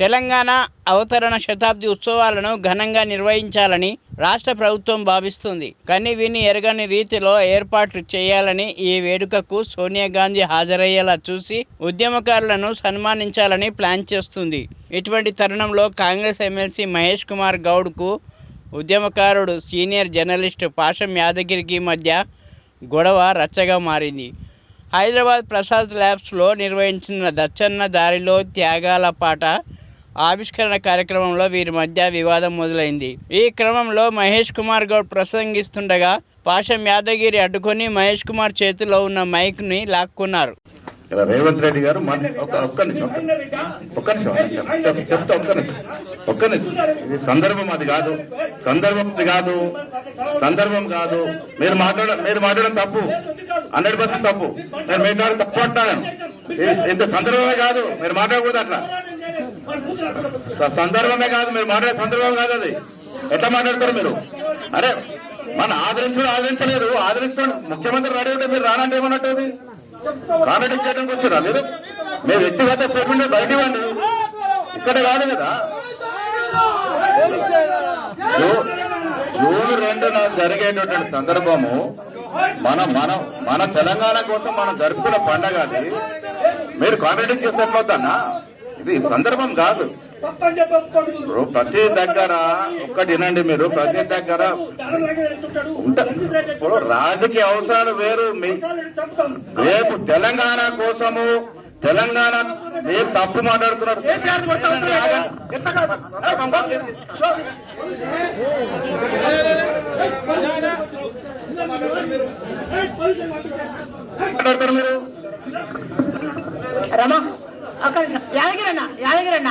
తెలంగాణ అవతరణ శతాబ్ది ఉత్సవాలను ఘనంగా నిర్వహించాలని రాష్ట్ర ప్రభుత్వం భావిస్తుంది. కానీ విని ఎరగని రీతిలో ఏర్పాట్లు చేయాలని ఈ వేడుకకు సోనియా గాంధీ హాజరయ్యేలా చూసి ఉద్యమకారులను సన్మానించాలని ప్లాన్ చేస్తుంది. ఇటువంటి తరుణంలో కాంగ్రెస్ ఎమ్మెల్సీ మహేష్ కుమార్ గౌడ్కు ఉద్యమకారుడు సీనియర్ జర్నలిస్ట్ పాషం యాదగిరికి మధ్య గొడవ రచ్చగా మారింది. హైదరాబాద్ ప్రసాద్ ల్యాబ్స్లో నిర్వహించిన దచ్చన్న దారిలో త్యాగాల పాట ఆవిష్కరణ కార్యక్రమంలో వీరి మధ్య వివాదం మొదలైంది. ఈ క్రమంలో మహేష్ కుమార్ గౌడ్ ప్రసంగిస్తుండగా పాషం యాదగిరి అడ్డుకొని మహేష్ కుమార్ చేతిలో ఉన్న మైక్ని లాక్కున్నారు రేవంత్ రెడ్డి గారు ఒక్క నిమిషం ఒక్క- నిమిషం చెప్తా ఒక్క నిమిషం ఒక్క నిమిషం. ఇది సందర్భం అది కాదు సందర్భం అది కాదు సందర్భం కాదు. మీరు మాట్లాడ మీరు మాట్లాడడం తప్పు. హండ్రెడ్ పర్సెంట్ తప్పు. నేను మీ తప్పు అంటాను. ఇంత సందర్భమే కాదు. మీరు మాట్లాడకూడదు అట్లా. సందర్భమే కాదు మీరు మాట్లాడే సందర్భం కాదు అది. ఎట్లా మాట్లాడతారు మీరు? అరే మన ఆదరించడం ఆదరించలేదు. ఆదరించడం ముఖ్యమంత్రి రెడీ ఉంటే మీరు రానంటే ఏమన్నట్టు అది కాంట్రాక్ట్ చేయడానికి వచ్చారా మీరు? మీరు వ్యక్తిగత స్టేట్మెంట్ బయట ఇవ్వండి. ఇక్కడ కాదు కదా. జూన్ రెండున జరిగేటటువంటి సందర్భము మన మన మన తెలంగాణ కోసం మనం జరుపుకున్న పండగ అది. మీరు కాంట్రాక్ట్ చేస్తే ఎట్లవుతానా? ఇది సందర్భం కాదు. ఇప్పుడు ప్రతి దగ్గర ఒక్కటి వినండి మీరు ప్రతి దగ్గర ఉంట- ఇప్పుడు రాజకీయ అవసరాలు వేరు. మీ రేపు తెలంగాణ కోసము తెలంగాణ మీరు తప్పు మాట్లాడుతున్నారు. మాట్లాడతారు మీరు? రమా ಆ ಕಡೆ ಯಾದಗಿರಣ್ಣ